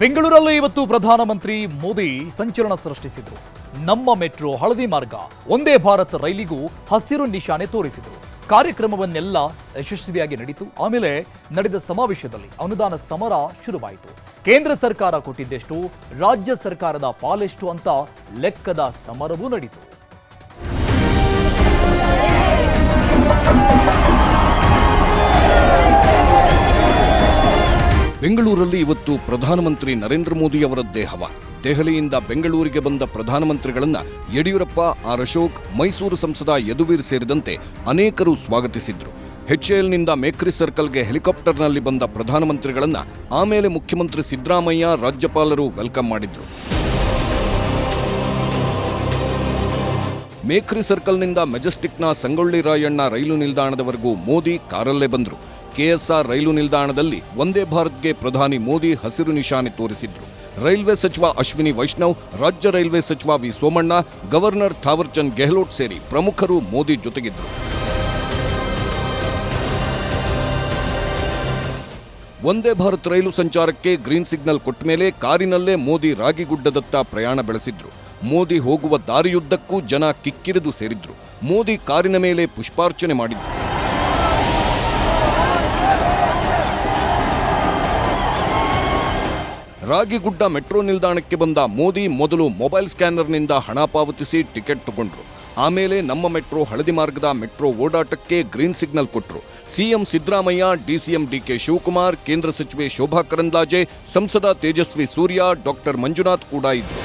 ಬೆಂಗಳೂರಲ್ಲಿ ಇವತ್ತು ಪ್ರಧಾನಮಂತ್ರಿ ಮೋದಿ ಸಂಚಲನ ಸೃಷ್ಟಿಸಿದ್ರು. ನಮ್ಮ ಮೆಟ್ರೋ ಹಳದಿ ಮಾರ್ಗ, ಒಂದೇ ಭಾರತ್ ರೈಲಿಗೂ ಹಸಿರು ನಿಶಾನೆ ತೋರಿಸಿದರು. ಕಾರ್ಯಕ್ರಮವನ್ನೆಲ್ಲ ಯಶಸ್ವಿಯಾಗಿ ನಡೀತು. ಆಮೇಲೆ ನಡೆದ ಸಮಾವೇಶದಲ್ಲಿ ಅನುದಾನ ಸಮರ ಶುರುವಾಯಿತು. ಕೇಂದ್ರ ಸರ್ಕಾರ ಕೊಟ್ಟಿದ್ದೆಷ್ಟು, ರಾಜ್ಯ ಸರ್ಕಾರದ ಪಾಲೆಷ್ಟು ಅಂತ ಲೆಕ್ಕದ ಸಮರವೂ ನಡೀತು. ಬೆಂಗಳೂರಲ್ಲಿ ಇವತ್ತು ಪ್ರಧಾನಮಂತ್ರಿ ನರೇಂದ್ರ ಮೋದಿ ಅವರ ದೇಹವ. ದೆಹಲಿಯಿಂದ ಬೆಂಗಳೂರಿಗೆ ಬಂದ ಪ್ರಧಾನಮಂತ್ರಿಗಳನ್ನ ಯಡಿಯೂರಪ್ಪ, ಆರ್ ಅಶೋಕ್, ಮೈಸೂರು ಸಂಸದ ಯದುವೀರ್ ಸೇರಿದಂತೆ ಅನೇಕರು ಸ್ವಾಗತಿಸಿದ್ರು. ಎಚ್ಎಎಲ್ನಿಂದ ಮೇಕ್ರಿ ಸರ್ಕಲ್ಗೆ ಹೆಲಿಕಾಪ್ಟರ್ನಲ್ಲಿ ಬಂದ ಪ್ರಧಾನಮಂತ್ರಿಗಳನ್ನ ಆಮೇಲೆ ಮುಖ್ಯಮಂತ್ರಿ ಸಿದ್ದರಾಮಯ್ಯ ರಾಜ್ಯಪಾಲರು ವೆಲ್ಕಮ್ ಮಾಡಿದ್ರು. ಮೇಕ್ರಿ ಸರ್ಕಲ್ನಿಂದ ಮೆಜೆಸ್ಟಿಕ್ನ ಸಂಗೊಳ್ಳಿ ರಾಯಣ್ಣ ರೈಲು ನಿಲ್ದಾಣದವರೆಗೂ ಮೋದಿ ಕಾರಲ್ಲೇ ಬಂದರು. ಕೆಎಸ್ಆರ್ ರೈಲು ನಿಲ್ದಾಣದಲ್ಲಿ ವಂದೇ ಭಾರತ್ಗೆ ಪ್ರಧಾನಿ ಮೋದಿ ಹಸಿರು ನಿಶಾನೆ ತೋರಿಸಿದ್ರು. ರೈಲ್ವೆ ಸಚಿವ ಅಶ್ವಿನಿ ವೈಷ್ಣವ್, ರಾಜ್ಯ ರೈಲ್ವೆ ಸಚಿವ ವಿ ಸೋಮಣ್ಣ, ಗವರ್ನರ್ ಥಾವರ್ಚಂದ್ ಗೆಹ್ಲೋಟ್ ಸೇರಿ ಪ್ರಮುಖರು ಮೋದಿ ಜೊತೆಗಿದ್ದರು ವಂದೇ ಭಾರತ್ ರೈಲು ಸಂಚಾರಕ್ಕೆ ಗ್ರೀನ್ ಸಿಗ್ನಲ್ ಕೊಟ್ಟ ಮೇಲೆ ಕಾರಿನಲ್ಲೇ ಮೋದಿ ರಾಗಿಗುಡ್ಡದತ್ತ ಪ್ರಯಾಣ ಬೆಳೆಸಿದ್ರು. ಮೋದಿ ಹೋಗುವ ದಾರಿಯುದ್ದಕ್ಕೂ ಜನ ಕಿಕ್ಕಿರಿದು ಸೇರಿದ್ರು. ಮೋದಿ ಕಾರಿನ ಮೇಲೆ ಪುಷ್ಪಾರ್ಚನೆ ಮಾಡಿದ್ರು. ರಾಗಿಗುಡ್ಡ ಮೆಟ್ರೋ ನಿಲ್ದಾಣಕ್ಕೆ ಬಂದ ಮೋದಿ ಮೊದಲು ಮೊಬೈಲ್ ಸ್ಕ್ಯಾನರ್ನಿಂದ ಹಣ ಪಾವತಿಸಿ ಟಿಕೆಟ್ ತಗೊಂಡ್ರು. ಆಮೇಲೆ ನಮ್ಮ ಮೆಟ್ರೋ ಹಳದಿ ಮಾರ್ಗದ ಮೆಟ್ರೋ ಓಡಾಟಕ್ಕೆ ಗ್ರೀನ್ ಸಿಗ್ನಲ್ ಕೊಟ್ಟರು CM Siddaramaiah, DCM DK Shivakumar, ಕೇಂದ್ರ ಸಚಿವೆ ಶೋಭಾ ಕರಂದ್ಲಾಜೆ, ಸಂಸದ ತೇಜಸ್ವಿ ಸೂರ್ಯ, ಡಾಕ್ಟರ್ ಮಂಜುನಾಥ್ ಕೂಡ ಇದ್ರು.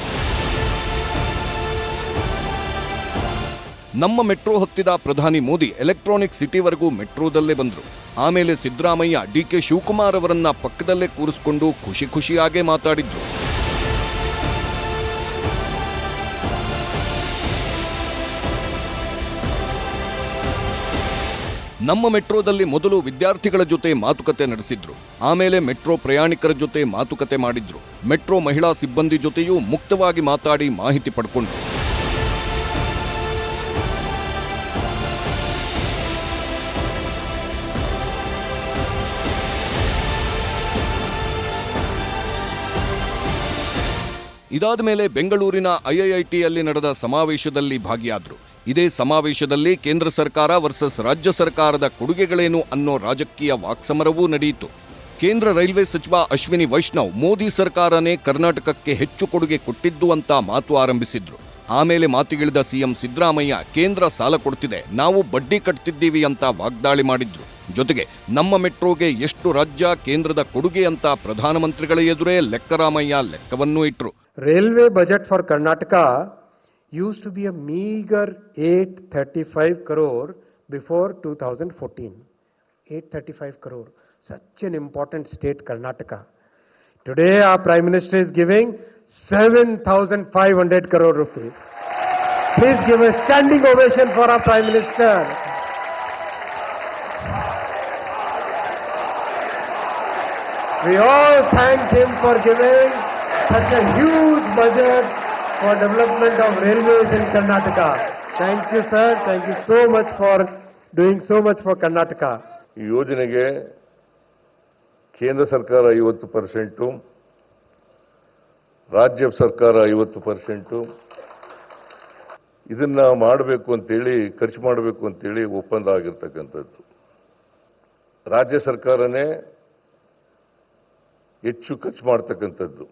ನಮ್ಮ ಮೆಟ್ರೋ ಹತ್ತಿದ ಪ್ರಧಾನಿ ಮೋದಿ ಎಲೆಕ್ಟ್ರಾನಿಕ್ ಸಿಟಿವರೆಗೂ ಮೆಟ್ರೋದಲ್ಲೇ ಬಂದರು. ಆಮೇಲೆ ಸಿದ್ದರಾಮಯ್ಯ ಡಿ ಕೆ ಶಿವಕುಮಾರ್ ಅವರನ್ನ ಪಕ್ಕದಲ್ಲೇ ಕೂರಿಸಿಕೊಂಡು ಖುಷಿ ಖುಷಿಯಾಗೇ ಮಾತಾಡಿದ್ರು. ನಮ್ಮ ಮೆಟ್ರೋದಲ್ಲಿ ಮೊದಲು ವಿದ್ಯಾರ್ಥಿಗಳ ಜೊತೆ ಮಾತುಕತೆ ನಡೆಸಿದ್ರು. ಆಮೇಲೆ ಮೆಟ್ರೋ ಪ್ರಯಾಣಿಕರ ಜೊತೆ ಮಾತುಕತೆ ಮಾಡಿದ್ರು. ಮೆಟ್ರೋ ಮಹಿಳಾ ಸಿಬ್ಬಂದಿ ಜೊತೆಯೂ ಮುಕ್ತವಾಗಿ ಮಾತಾಡಿ ಮಾಹಿತಿ ಪಡ್ಕೊಂಡ್ರು. ಇದಾದ ಮೇಲೆ ಬೆಂಗಳೂರಿನ ಐಐಐಟಿಯಲ್ಲಿ ನಡೆದ ಸಮಾವೇಶದಲ್ಲಿ ಭಾಗಿಯಾದರು. ಇದೇ ಸಮಾವೇಶದಲ್ಲಿ ಕೇಂದ್ರ ಸರ್ಕಾರ ವರ್ಸಸ್ ರಾಜ್ಯ ಸರ್ಕಾರದ ಕೊಡುಗೆಗಳೇನು ಅನ್ನೋ ರಾಜಕೀಯ ವಾಕ್ಸಮರವೂ ನಡೆಯಿತು. ಕೇಂದ್ರ ರೈಲ್ವೆ ಸಚಿವ ಅಶ್ವಿನಿ ವೈಷ್ಣವ್ ಮೋದಿ ಸರ್ಕಾರನೇ ಕರ್ನಾಟಕಕ್ಕೆ ಹೆಚ್ಚು ಕೊಡುಗೆ ಕೊಟ್ಟಿದ್ದು ಅಂತ ಮಾತು ಆರಂಭಿಸಿದ್ರು. ಆಮೇಲೆ ಮಾತಿಗಿಳಿದ ಸಿಎಂ ಸಿದ್ದರಾಮಯ್ಯ, ಕೇಂದ್ರ ಸಾಲ ಕೊಡ್ತಿದೆ, ನಾವು ಬಡ್ಡಿ ಕಟ್ತಿದ್ದೀವಿ ಅಂತ ವಾಗ್ದಾಳಿ ಮಾಡಿದ್ರು. ಜೊತೆಗೆ ನಮ್ಮ ಮೆಟ್ರೋಗೆ ಎಷ್ಟು ರಾಜ್ಯ, ಕೇಂದ್ರದ ಕೊಡುಗೆ ಅಂತ ಪ್ರಧಾನಮಂತ್ರಿಗಳ ಎದುರೇ ಲೆಕ್ಕರಾಮಯ್ಯ ಲೆಕ್ಕವನ್ನೂ ಇಟ್ರು. Railway budget for Karnataka used to be a meager 835 crore before 2014. 835 crore. Such an important state, Karnataka. Today, our Prime Minister is giving 7,500 crore rupees. Please give a standing ovation for our Prime Minister. We all thank him for giving such a huge budget for development of railways in Karnataka. Thank you, sir. Thank you so much for doing so much for Karnataka. ಈ ಯೋಜನೆಗೆ ಕೇಂದ್ರ ಸರ್ಕಾರ ಐವತ್ತು percent ರಾಜ್ಯ ಸರ್ಕಾರ ಐವತ್ತು percent ಇದನ್ನ ಮಾಡಬೇಕು ಅಂತೇಳಿ ಖರ್ಚು ಮಾಡಬೇಕು ಅಂತೇಳಿ ಒಪ್ಪಂದ ಆಗಿರ್ತಕ್ಕಂಥದ್ದು ರಾಜ್ಯ ಸರ್ಕಾರನೇ ಹೆಚ್ಚು ಖರ್ಚು ಮಾಡ್ತಕ್ಕಂಥದ್ದು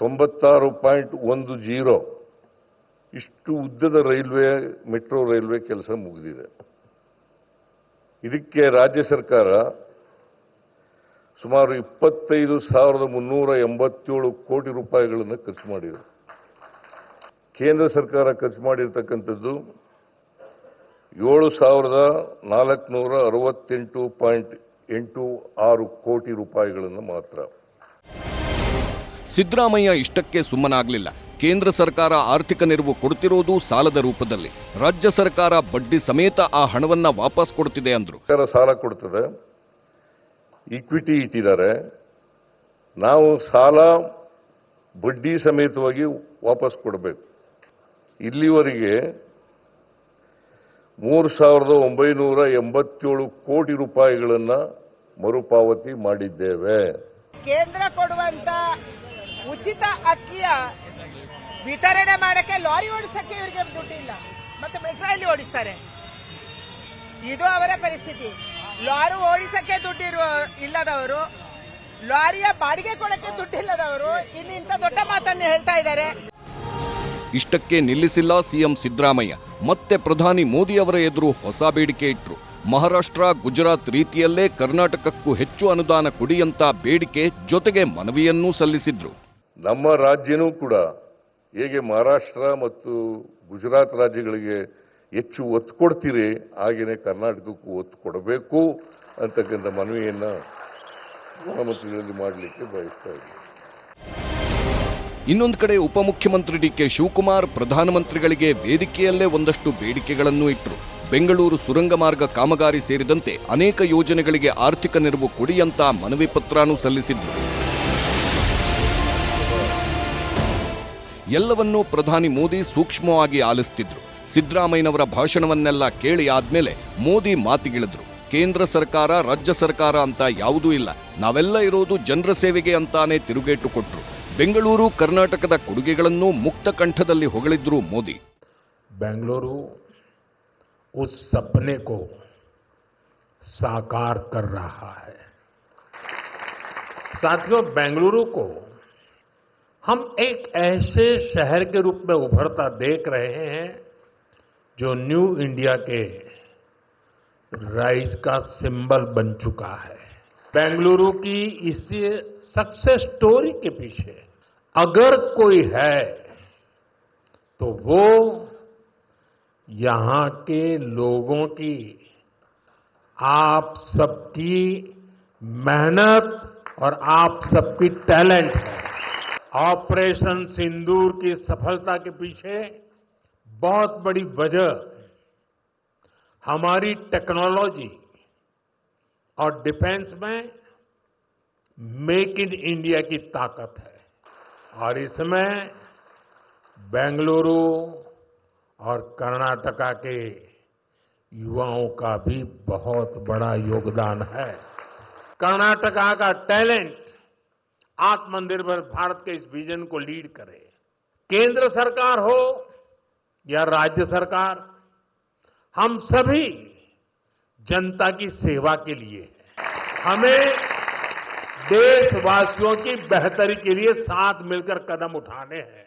ತೊಂಬತ್ತಾರು ಪಾಯಿಂಟ್ ಒಂದು ಜೀರೋ. ಇಷ್ಟು ಉದ್ದದ ರೈಲ್ವೆ, ಮೆಟ್ರೋ ರೈಲ್ವೆ ಕೆಲಸ ಮುಗಿದಿದೆ. ಇದಕ್ಕೆ ರಾಜ್ಯ ಸರ್ಕಾರ ಸುಮಾರು ಇಪ್ಪತ್ತೈದು ಸಾವಿರದ ಮುನ್ನೂರ ಎಂಬತ್ತೇಳು ಕೋಟಿ ರೂಪಾಯಿಗಳನ್ನು ಖರ್ಚು ಮಾಡಿದೆ. ಕೇಂದ್ರ ಸರ್ಕಾರ ಖರ್ಚು ಮಾಡಿರ್ತಕ್ಕಂಥದ್ದು ಏಳು ಸಾವಿರದ ನಾಲ್ಕುನೂರ ಅರವತ್ತೆಂಟು ಪಾಯಿಂಟ್ ಎಂಟು ಆರು ಕೋಟಿ ರೂಪಾಯಿಗಳನ್ನು ಮಾತ್ರ. ಸಿದ್ದರಾಮಯ್ಯ ಇಷ್ಟಕ್ಕೆ ಸುಮ್ಮನಾಗಲಿಲ್ಲ. ಕೇಂದ್ರ ಸರ್ಕಾರ ಆರ್ಥಿಕ ನೆರವು ಕೊಡ್ತಿರೋದು ಸಾಲದ ರೂಪದಲ್ಲಿ. ರಾಜ್ಯ ಸರ್ಕಾರ ಬಡ್ಡಿ ಸಮೇತ ಆ ಹಣವನ್ನ ವಾಪಸ್ ಕೊಡ್ತಿದೆ ಅಂದ್ರು. ಸರ್ಕಾರ ಸಾಲ ಕೊಡ್ತದೆ. ಇಕ್ವಿಟಿ ಇಟ್ಟಿದ್ದಾರೆ. ನಾವು ಸಾಲ ಬಡ್ಡಿ ಸಮೇತವಾಗಿ ವಾಪಸ್ ಕೊಡಬೇಕು. ಇಲ್ಲಿವರೆಗೆ ಮೂರು ಸಾವಿರದ ಒಂಬೈನೂರ ಎಂಬತ್ತೇಳು ಕೋಟಿ ರೂಪಾಯಿಗಳನ್ನು ಮರುಪಾವತಿ ಮಾಡಿದ್ದೇವೆ. ಕೇಂದ್ರ ಕೊಡುವಂತ ಉಚಿತ ಅಕ್ಕಿಯ ವಿತರಣೆ ಮಾಡಕ್ಕೆ ಲಾರಿ ಓಡಿಸಕ್ಕೆ ಇವರಿಗೆ ದುಡ್ಡಿಲ್ಲ. ಮತ್ತೆ ಮೆಟ್ರೋ ಅಲ್ಲಿ ಓಡಿಸ್ತಾರೆ. ಇದು ಅವರ ಪರಿಸ್ಥಿತಿ. ಲಾರಿ ಓಡಿಸಕ್ಕೆ ದುಡ್ಡಿರುವ ಇಲ್ಲದವರು, ಲಾರಿಯ ಬಾಡಿಗೆ ಕೊಡಕ್ಕೆ ದುಡ್ಡಿಲ್ಲದವರು ಇಲ್ಲಿ ಇಂಥ ದೊಡ್ಡ ಮಾತನ್ನು ಹೇಳ್ತಾ ಇದ್ದಾರೆ. ಇಷ್ಟಕ್ಕೆ ನಿಲ್ಲಿಸಿಲ್ಲ ಸಿಎಂ ಸಿದ್ದರಾಮಯ್ಯ. ಮತ್ತೆ ಪ್ರಧಾನಿ ಮೋದಿ ಅವರ ಎದುರು ಹೊಸ ಬೇಡಿಕೆ ಇಟ್ರು. ಮಹಾರಾಷ್ಟ್ರ, ಗುಜರಾತ್ ರೀತಿಯಲ್ಲೇ ಕರ್ನಾಟಕಕ್ಕೂ ಹೆಚ್ಚು ಅನುದಾನ ಕೊಡಿ ಅಂತ ಬೇಡಿಕೆ ಜೊತೆಗೆ ಮನವಿಯನ್ನೂ ಸಲ್ಲಿಸಿದ್ರು. ನಮ್ಮ ರಾಜ್ಯನೂ ಕೂಡ ಹೇಗೆ ಮಹಾರಾಷ್ಟ್ರ ಮತ್ತು ಗುಜರಾತ್ ರಾಜ್ಯಗಳಿಗೆ ಹೆಚ್ಚು ಒತ್ತು ಕೊಡ್ತೀರಿ ಹಾಗೆಯೇ ಕರ್ನಾಟಕಕ್ಕೂ ಒತ್ತು ಕೊಡಬೇಕು ಅಂತಕ್ಕಂಥ ಮನವಿಯನ್ನು ಮುಖ್ಯಮಂತ್ರಿಗಳಲ್ಲಿ ಮಾಡಲಿಕ್ಕೆ ಬಯಸ್ತಾ ಇನ್ನೊಂದು ಕಡೆ ಉಪಮುಖ್ಯಮಂತ್ರಿ ಡಿಕೆ ಶಿವಕುಮಾರ್ ಪ್ರಧಾನಮಂತ್ರಿಗಳಿಗೆ ವೇದಿಕೆಯಲ್ಲೇ ಒಂದಷ್ಟು ಬೇಡಿಕೆಗಳನ್ನು ಇಟ್ಟರು ಬೆಂಗಳೂರು ಸುರಂಗ ಮಾರ್ಗ ಕಾಮಗಾರಿ ಸೇರಿದಂತೆ ಅನೇಕ ಯೋಜನೆಗಳಿಗೆ ಆರ್ಥಿಕ ನೆರವು ಕೊಡಿ ಅಂತ ಮನವಿ ಪತ್ರನೂ ಸಲ್ಲಿಸಿದ್ರು. ಎಲ್ಲವನ್ನೂ ಪ್ರಧಾನಿ ಮೋದಿ ಸೂಕ್ಷ್ಮವಾಗಿ ಆಲಿಸ್ತಿದ್ರು ಸಿದ್ದರಾಮಯ್ಯನವರ ಭಾಷಣವನ್ನೆಲ್ಲ ಕೇಳಿ ಆದ್ಮೇಲೆ ಮೋದಿ ಮಾತಿಗಿಳಿದ್ರು ಕೇಂದ್ರ ಸರ್ಕಾರ ರಾಜ್ಯ ಸರ್ಕಾರ ಅಂತ ಯಾವುದೂ ಇಲ್ಲ ನಾವೆಲ್ಲ ಇರೋದು ಜನರ ಸೇವೆಗೆ ಅಂತಾನೆ ತಿರುಗೇಟು ಕೊಟ್ರು ಬೆಂಗಳೂರು ಕರ್ನಾಟಕದ ಕೊಡುಗೆಗಳನ್ನು ಮುಕ್ತ ಕಂಠದಲ್ಲಿ ಹೊಗಳಿದ್ರು ಮೋದಿ बेंगलुरु उस सपने को साकार कर रहा है साथियों बेंगलुरु को हम एक ऐसे शहर के रूप में उभरता देख रहे हैं जो न्यू इंडिया के राइज का सिंबल बन चुका है। बेंगलुरु की इस सक्सेस स्टोरी के पीछे अगर कोई है तो वो यहाँ के लोगों की, आप सबकी मेहनत और आप सबकी टैलेंट है। ऑपरेशन सिंदूर की सफलता के पीछे बहुत बड़ी वजह हमारी टेक्नोलॉजी और डिफेंस में मेक इन इंडिया की ताकत है। और इसमें बेंगलुरु और कर्नाटका के युवाओं का भी बहुत बड़ा योगदान है। कर्नाटका का टैलेंट आत्मनिर्भर भारत के इस विजन को लीड करे केंद्र सरकार हो या राज्य सरकार हम सभी जनता की सेवा के लिए हैं हमें देशवासियों की बेहतरी के लिए साथ मिलकर कदम उठाने हैं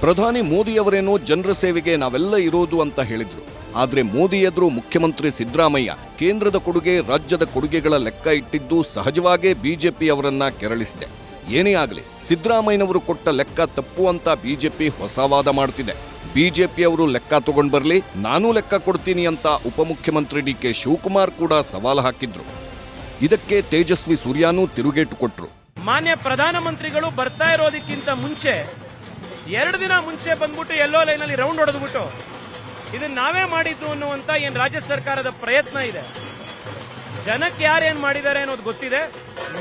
ಪ್ರಧಾನಿ ಮೋದಿಯವರೇನೋ ಜನರ ಸೇವೆಗೆ ನಾವೆಲ್ಲ ಇರೋದು ಅಂತ ಹೇಳಿದ್ರು ಆದ್ರೆ ಮೋದಿ ಎದುರು ಮುಖ್ಯಮಂತ್ರಿ ಸಿದ್ದರಾಮಯ್ಯ ಕೇಂದ್ರದ ಕೊಡುಗೆ ರಾಜ್ಯದ ಕೊಡುಗೆಗಳ ಲೆಕ್ಕ ಇಟ್ಟಿದ್ದು ಸಹಜವಾಗೇ ಬಿಜೆಪಿ ಅವರನ್ನ ಕೆರಳಿಸಿದೆ. ಏನೇ ಆಗಲಿ, ಸಿದ್ದರಾಮಯ್ಯನವರು ಕೊಟ್ಟ ಲೆಕ್ಕ ತಪ್ಪು ಅಂತ ಬಿಜೆಪಿ ಹೊಸ ವಾದ ಮಾಡ್ತಿದೆ. ಬಿಜೆಪಿ ಅವರು ಲೆಕ್ಕ ತಗೊಂಡು ಬರಲಿ, ನಾನೂ ಲೆಕ್ಕ ಕೊಡ್ತೀನಿ ಅಂತ ಉಪಮುಖ್ಯಮಂತ್ರಿ ಡಿ ಕೆ ಶಿವಕುಮಾರ್ ಕೂಡ ಸವಾಲು ಹಾಕಿದ್ರು. ಇದಕ್ಕೆ ತೇಜಸ್ವಿ ಸೂರ್ಯಾನೂ ತಿರುಗೇಟು ಕೊಟ್ರು. ಮಾನ್ಯ ಪ್ರಧಾನಮಂತ್ರಿಗಳು ಬರ್ತಾ ಇರೋದಕ್ಕಿಂತ ಮುಂಚೆ, ಎರಡು ದಿನ ಮುಂಚೆ ಬಂದ್ಬಿಟ್ಟು ಎಲ್ಲೋ ಲೈನಲ್ಲಿ ರೌಂಡ್ ಹೊಡೆದ್ಬಿಟ್ಟು ಇದನ್ನ ನಾವೇ ಮಾಡಿದ್ದು ಅನ್ನುವಂತ ಏನ್ ರಾಜ್ಯ ಸರ್ಕಾರದ ಪ್ರಯತ್ನ ಇದೆ. ಜನಕ್ಕೆ ಯಾರೇನ್ ಮಾಡಿದ್ದಾರೆ ಅನ್ನೋದು ಗೊತ್ತಿದೆ.